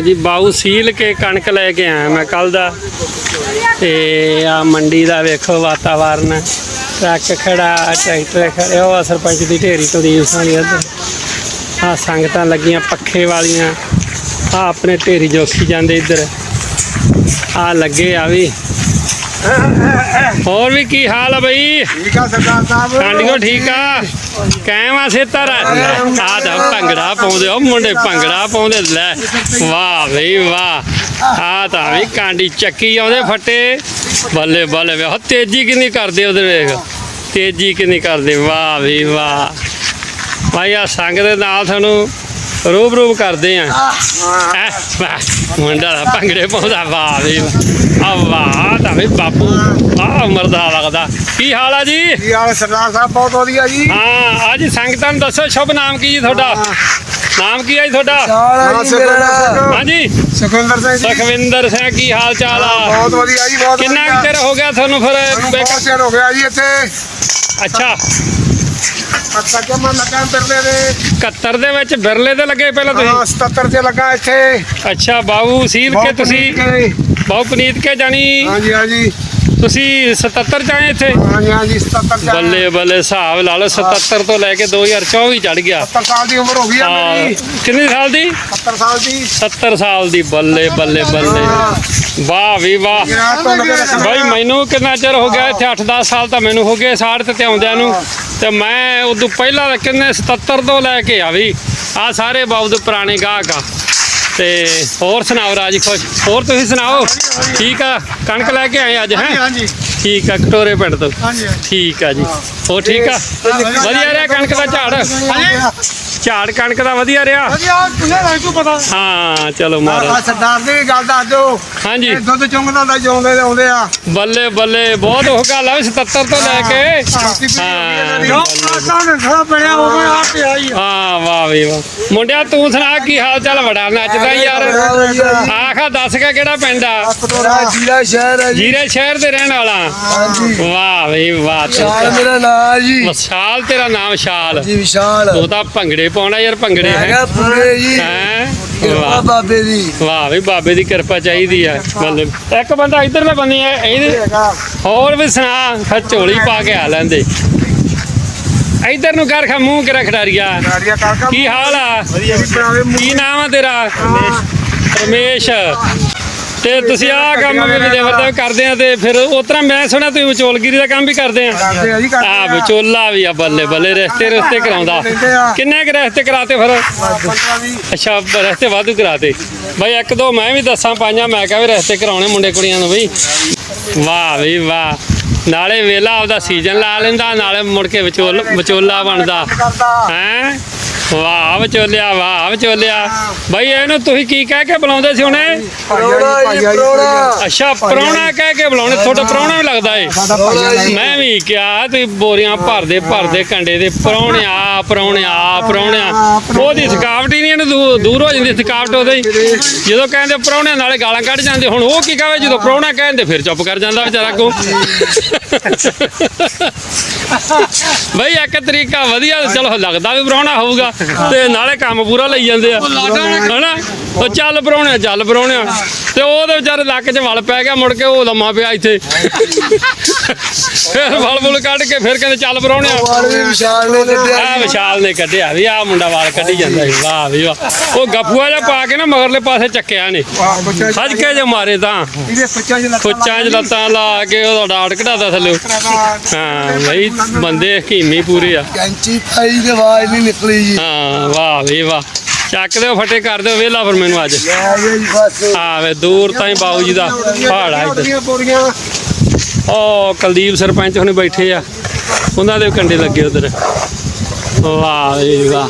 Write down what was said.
ਹਾਂਜੀ, ਬਾਊ ਸੀਲ ਕੇ ਕਣਕ ਲੈ ਕੇ ਆਇਆ ਮੈਂ ਕੱਲ ਦਾ। ਤੇ ਆ ਮੰਡੀ ਦਾ ਵੇਖੋ ਵਾਤਾਵਰਨ। ਟਰੱਕ ਖੜਾ, ਟਰੈਕਟਰ ਖੜੇ, ਉਹ ਸਰਪੰਚ ਦੀ ਢੇਰੀ ਕੁਲਦੀਪ ਸਾਨੀ ਇੱਧਰ ਆ ਸੰਗਤਾਂ ਲੱਗੀਆਂ, ਪੱਖੇ ਵਾਲੀਆਂ। ਆ ਆਪਣੇ ਢੇਰੀ ਜੋਖੀ ਜਾਂਦੇ ਇੱਧਰ। ਆ ਲੱਗੇ ਆ ਵੀ। ਹੋਰ ਵੀ ਕੀ ਹਾਲ ਆ ਬਈ? ਠੀਕ ਆ ਸਰਦਾਰ ਸਾਹਿਬ। ਕਾਂਡੀਓ ਠੀਕ ਆ? ਕਹਿਵਾ ਸੇਤਰ? ਆ ਦਾ ਭੰਗੜਾ ਪਾਉਂਦੇ ਉਹ ਮੁੰਡੇ ਭੰਗੜਾ ਪਾਉਂਦੇ ਲੈ ਵਾਹ ਬਈ ਵਾਹ। ਆ ਤਾਂ ਵੀ ਕਾਂਡੀ ਚੱਕੀ ਆਉਂਦੇ ਫੱਟੇ। ਬੱਲੇ ਬੱਲੇ ਵੇ ਤੇਜ਼ੀ ਕਿੰਨੀ ਕਰਦੇ ਉਹਦੇ ਵੇਖ। ਤੇਜ਼ੀ ਕਿੰਨੀ ਕਰਦੇ ਵਾਹ ਵੀ ਵਾਹ। ਭਾਈ ਆ ਸੰਗ ਦੇ ਨਾਲ ਤੁਹਾਨੂੰ ਰੂਬ ਰੂਬ ਕਰਦੇ ਆ। ਮੁੰਡਾ ਦਾ ਭੰਗੜੇ ਪਾਉਂਦਾ ਵਾਹ ਵੀ ਵਾਹ। ਆ ਵਾਹ ਤਾਂ ਵੀ ਬਾਪੂ ਆ ਉਮਰ ਦਾ ਲੱਗਦਾ। ਕੀ ਹਾਲ ਆ ਜੀ? ਕੀ ਹਾਲ ਸਰਦਾਰ ਸਾਹਿਬ ਬਹੁਤ ਵਧੀਆ ਜੀ। ਹਾਂ ਅੱਜ ਸੰਗਤਾਂ ਨੂੰ ਦੱਸੋ ਸ਼ੁਭ ਨਾਮ ਕੀ ਜੀ ਤੁਹਾਡਾ? ਨਾਮ ਕੀ ਹੈ ਜੀ ਤੁਹਾਡਾ? ਹਾਂ, ਸੁਖਵਿੰਦਰ ਸਿੰਘ। ਹਾਂਜੀ। ਸੁਖਵਿੰਦਰ ਸਿੰਘ ਜੀ। ਸੁਖਵਿੰਦਰ ਸਿੰਘ ਕੀ ਹਾਲ ਚਾਲ ਆ? ਬਹੁਤ ਵਧੀਆ ਜੀ ਬਹੁਤ ਕਿੰਨਾ। ਚਿਰ ਹੋ ਗਿਆ ਤੁਹਾਨੂੰ ਫਿਰ ਬਹੁਤ ਚਿਰ ਹੋ ਗਿਆ ਜੀ ਇੱਥੇ। ਅੱਛਾ। ਅੱਛਾ ਜਮਾ ਲੱਗਾ ਬਿਰਲੇ ਦੇ 71 ਦੇ ਵਿੱਚ ਬਿਰਲੇ ਤੇ ਲੱਗੇ ਪਹਿਲਾਂ ਹਾਂ ਤੁਸੀਂ 77 ਤੇ ਲੱਗਾ ਇੱਥੇ। ਅੱਛਾ ਬਾਬੂ ਸੀਲ ਕੇ ਤੁਸੀਂ। ਬਾਬੂ ਪਨੀਤ ਕੇ ਜਾਣੀ? ਹਾਂਜੀ ਹਾਂਜੀ। ਤੁਸੀਂ 77 ਚ ਆਏ ਇੱਥੇ? ਹਾਂਜੀ ਹਾਂਜੀ 77 ਚ ਬੱਲੇ ਬੱਲੇ ਹਿਸਾਬ ਲਾ ਲਓ 77 ਤੋਂ ਲੈ ਕੇ 2024 ਚੜ ਗਿਆ। 70 ਸਾਲ ਦੀ ਉਮਰ ਹੋ ਗਈ ਆ ਹਾਂ। ਮੇਰੀ। ਕਿੰਨੀ ਸਾਲ ਦੀ? 70 ਸਾਲ ਦੀ। 70 ਸਾਲ ਦੀ। ਬੱਲੇ ਬੱਲੇ ਬੱਲੇ। ਵਾਹ ਵੀ ਵਾਹ। ਤੋਂ ਲੱਗੇ ਬਾਈ ਮੈਨੂੰ ਕਿੰਨਾ ਚਿਰ ਹੋ ਗਿਆ ਇੱਥੇ? 8-10 ਸਾਲ ਤਾਂ ਮੈਨੂੰ ਹੋ ਗਏ ਸਾੜ ਤੇ ਆਉਂਦਿਆਂ ਨੂੰ। ਤੇ ਮੈਂ ਉਦੋਂ ਪਹਿਲਾਂ ਕਿੰਨੇ 77 ਤੋਂ ਲੈ ਕੇ ਆ ਵੀ ਆ ਸਾਰੇ ਬਾਬੂ ਦੇ ਪੁਰਾਣੇ ਗਾਹਕ ਆ। ਤੇ ਹੋਰ ਸੁਣਾਓ ਰਾਜੀ ਖੁਸ਼? ਹੋਰ ਤੁਸੀਂ ਸੁਣਾਓ? ਠੀਕ ਆ? ਕਣਕ ਲੈ ਕੇ ਆਏ ਅੱਜ ਹੈ? ਹਾਂਜੀ ਠੀਕ ਆ ਕਟੋਰੇ ਪਿੰਡ ਤੋਂ। ਹਾਂਜੀ ਠੀਕ ਆ ਜੀ। ਹੋਰ ਠੀਕ ਆ? ਵਧੀਆ ਰਿਹਾ ਕਣਕ ਦਾ ਝਾੜ? ਝਾੜ ਕਣਕ ਦਾ ਵਧੀਆ ਰਿਹਾ। ਵਧੀਆ ਤੁਸੀਂ ਲੈ ਤੂੰ ਪਤਾ। ਹਾਂ ਚਲੋ ਆ ਮਹਾਰਾਜ। ਸਰਦਾਰ ਦੀ ਗੱਲ ਦੱਸ ਦਿਓ। ਹਾਂਜੀ। ਦੁੱਧ ਚੁੰਗਦਾ ਦਾ ਜਿਉਂਦੇ ਦੇ ਆਉਂਦੇ ਆ। ਬੱਲੇ ਬੱਲੇ ਬਹੁਤ ਹੋ ਗੱਲ ਆ ਵੀ 77 ਤੋਂ ਲੈ ਕੇ। ਹਾਂ ਉਹ ਆ ਵਾਹ ਵੀ ਵਾਹ। ਮੁੰਡਿਆ ਤੂੰ ਸੁਣਾ ਕੀ ਹਾਲ ਚਾਲ ਬੜਾ ਨੱਚਦਾ ਯਾਰ। ਆਖਾ ਦੱਸ ਕੇ ਕਿਹੜਾ ਪਿੰਡ ਆ? ਜ਼ਿਲ੍ਹਾ ਸ਼ਹਿਰ ਹੈ ਜੀ। ਜੀਰੇ ਸ਼ਹਿਰ ਦੇ ਰਹਿਣ ਵਾਲਾ। ਹਾਂਜੀ। ਵਾਹ ਵੀ ਵਾਹ ਵਿਸ਼ਾਲ ਮੇਰਾ ਨਾਮ ਜੀ। ਵਿਸ਼ਾਲ ਤੇਰਾ ਨਾਮ ਸ਼ਾਲ। ਜੀ ਵਿਸ਼ਾਲ। ਤੂੰ ਤਾਂ ਭੰਗੜੇ ਪਾਉਣਾ ਯਾਰ ਭੰਗੜੇ ਹੈ। ਹੈਗਾ ਪੂਰੇ ਜੀ। ਹੈ? ਕਿਰਪਾ ਬਾਬੇ ਦੀ। ਵਾਹ ਵੀ ਬਾਬੇ ਦੀ ਕਿਰਪਾ ਚਾਹੀਦੀ ਆ। ਬੱਲੇ ਇੱਕ ਬੰਦਾ ਇੱਧਰਲੇ ਬੰਦੇ ਆ ਇਹਦੇ ਹੋਰ ਵੀ ਸੁਣਾ ਫਿਰ ਝੋਲੀ ਪਾ ਕੇ ਆ ਲੈਂਦੇ। ਇੱਧਰ ਨੂੰ ਕਰ ਖਾ ਮੂੰਹ ਗਾੜੀਆਂ ਕਾਕਾ ਕੀ ਹਾਲ ਆ? ਕੀ ਨਾਮ ਆ ਤੇਰਾ? ਰਮੇਸ਼ ਤੇ ਤੁਸੀਂ ਆਹ ਕੰਮ ਵੀ ਜ਼ਬਰਦਸਤ ਕਰਦੇ ਆ ਤੇ ਫਿਰ ਉਸ ਤਰ੍ਹਾਂ ਮੈਂ ਸੁਣਿਆ ਤੁਸੀਂ ਵਿਚੋਲਗਿਰੀ ਦਾ ਕੰਮ ਵੀ ਕਰਦੇ ਆ। ਕਰਦੇ ਆ ਜੀ ਕਰਦੇ ਆ। ਵਿਚੋਲਾ ਵੀ ਆ ਬੱਲੇ ਬੱਲੇ ਰਿਸ਼ਤੇ ਰਿਸ਼ਤੇ ਕਰਾਉਂਦਾ। ਕਿੰਨੇ ਕੁ ਰਿਸ਼ਤੇ ਕਰਾਤੇ ਫਿਰ? 15 ਵੀ ਅੱਛਾ ਰਿਸ਼ਤੇ ਵਾਧੂ ਕਰਾਤੇ। ਬਈ ਇੱਕ ਦੋ ਮੈਂ ਵੀ ਦੱਸਾਂ ਪਾਈਆਂ ਮੈਂ ਕਿਹਾ ਵੀ ਰਿਸ਼ਤੇ ਕਰਾਉਣੇ ਮੁੰਡੇ ਕੁੜੀਆਂ ਨੂੰ ਬਈ। ਵਾਹ ਬਈ ਵਾਹ। ਨਾਲੇ ਵੇਲਾ ਆਪਦਾ ਸੀਜ਼ਨ ਲਾ ਲੈਂਦਾ ਨਾਲੇ ਮੁੜ ਕੇ ਵਿਚੋਲ ਵਿਚੋਲਾ ਬਣਦਾ। ਹੈ? ਵਾਹ ਵਿਚੋਲਿਆ ਵਾਹ ਵਿਚੋਲਿਆ। ਬਈ ਇਹਨੂੰ ਤੁਸੀਂ ਕੀ ਕਹਿ ਕੇ ਬੁਲਾਉਂਦੇ ਸੀ ਹੁਣੇ? ਪਰੋਣਾ ਜੀ ਪਰੋਣਾ। ਅੱਛਾ ਪ੍ਰਾਹੁਣਾ ਕਹਿ ਕੇ ਬੁਲਾਉਣੇ ਤੁਹਾਡਾ ਪ੍ਰਾਹੁਣਾ ਵੀ ਲੱਗਦਾ ਏ? ਪਰੋਣਾ ਮੈਂ ਵੀ ਕਿਹਾ ਤੁਸੀਂ ਬੋਰੀਆਂ ਭਰਦੇ ਭਰਦੇ ਕੰਡੇ ਦੇ ਪ੍ਰਾਹੁਣਿਆ ਪ੍ਰਾਹੁਣਿਆ ਪ੍ਰਾਹੁਣਿਆ ਉਹਦੀ ਥਕਾਵਟ ਹੀ ਨਹੀਂ ਇਹਨੂੰ ਦੂਰ ਹੋ ਜਾਂਦੀ ਥਕਾਵਟ ਉਹਦੇ। ਹੀ ਜਦੋਂ ਕਹਿੰਦੇ ਪ੍ਰਾਹੁਣਿਆਂ ਨਾਲੇ ਗਾਲਾਂ ਕੱਢ ਜਾਂਦੇ ਹੁਣ ਉਹ ਕੀ ਕਹੇ ਜਦੋਂ ਪ੍ਰਾਹੁਣਾ ਕਹਿੰਦੇ ਫਿਰ ਚੁੱਪ ਕਰ ਜਾਂਦਾ ਵਿਚਾਰਾ ਕੋ ਬਈ ਇੱਕ ਤਰੀਕਾ ਵਧੀਆ ਚਲੋ ਲੱਗਦਾ ਵੀ ਪ੍ਰਾਹੁਣਾ ਹੋਊਗਾ ਤੇ ਨਾਲੇ ਕੰਮ ਪੂਰਾ ਲਈ ਜਾਂਦੇ ਆ। ਹਨਾ? ਉਹ ਚੱਲ ਪ੍ਰਾਹੁਣਿਆ ਚੱਲ ਪ੍ਰਾਹੁਣਿਆ। ਤੇ ਉਹਦੇ ਵਿਚਾਰੇ ਲੱਕ 'ਚ ਵਲ ਪੈ ਗਿਆ ਮੁੜ ਕੇ ਉਹ ਲੰਮਾ ਪਿਆ ਇੱਥੇ। ਫਿਰ ਵਲ ਵੁਲ ਕੱਢ ਕੇ ਫਿਰ ਕਹਿੰਦੇ ਚੱਲ ਵੀ ਵਿਸ਼ਾਲ ਨੇ ਕੱਢਿਆ ਆ ਵਿਸ਼ਾਲ ਨੇ ਕੱਢਿਆ ਵੀ ਆ ਮੁੰਡਾ ਵਾਲ ਕੱਢੀ ਜਾਂਦਾ ਸੀ। ਵਾਹ ਵੀ ਵਾਹ। ਉਹ ਗੱਫੂਆ ਜਿਹਾ ਪਾ ਕੇ ਨਾ ਮਗਰਲੇ ਪਾਸੇ ਚੱਕਿਆ ਨੇ ਸੱਜ ਕੇ ਜੇ ਮਾਰੇ ਤਾਂ। ਇਹਦੇ ਕੁੱਚਾਂ 'ਚ ਲੱਤਾਂ ਲਾ ਕੇ ਉਹਦਾ ਡਾਟ ਕਢਾਦਾ ਥੱਲੇ। ਹਾਂ ਬਈ ਬੰਦੇ ਹਕੀਮੀ ਪੂਰੇ ਆ। ਕੈਂਚੀ ਪਾਈ ਤੇ ਆਵਾਜ਼ ਨਹੀਂ ਨਿਕਲੀ ਜੀ। ਹਾਂ ਵਾਹ ਵੀ ਵਾਹ। ਚੱਕ ਦਿਓ ਫਟੇ ਕਰ ਦਿਓ ਵੇਲਾ ਫਿਰ ਮੈਨੂੰ ਅੱਜ। ਆ ਆਵੇ ਦੂਰ ਤਾਈਂ ਬਾਊ ਜੀ ਦਾ ਪਹਾੜ ਆ ਇੱਧਰ ਉਹ ਕੁਲਦੀਪ ਸਰਪੰਚ ਹੁਣੇ ਬੈਠੇ ਆ। ਉਹਨਾਂ ਦੇ ਕੰਡੇ ਲੱਗੇ ਉਧਰ। ਵਾਹ ਜੀ ਵਾਹ।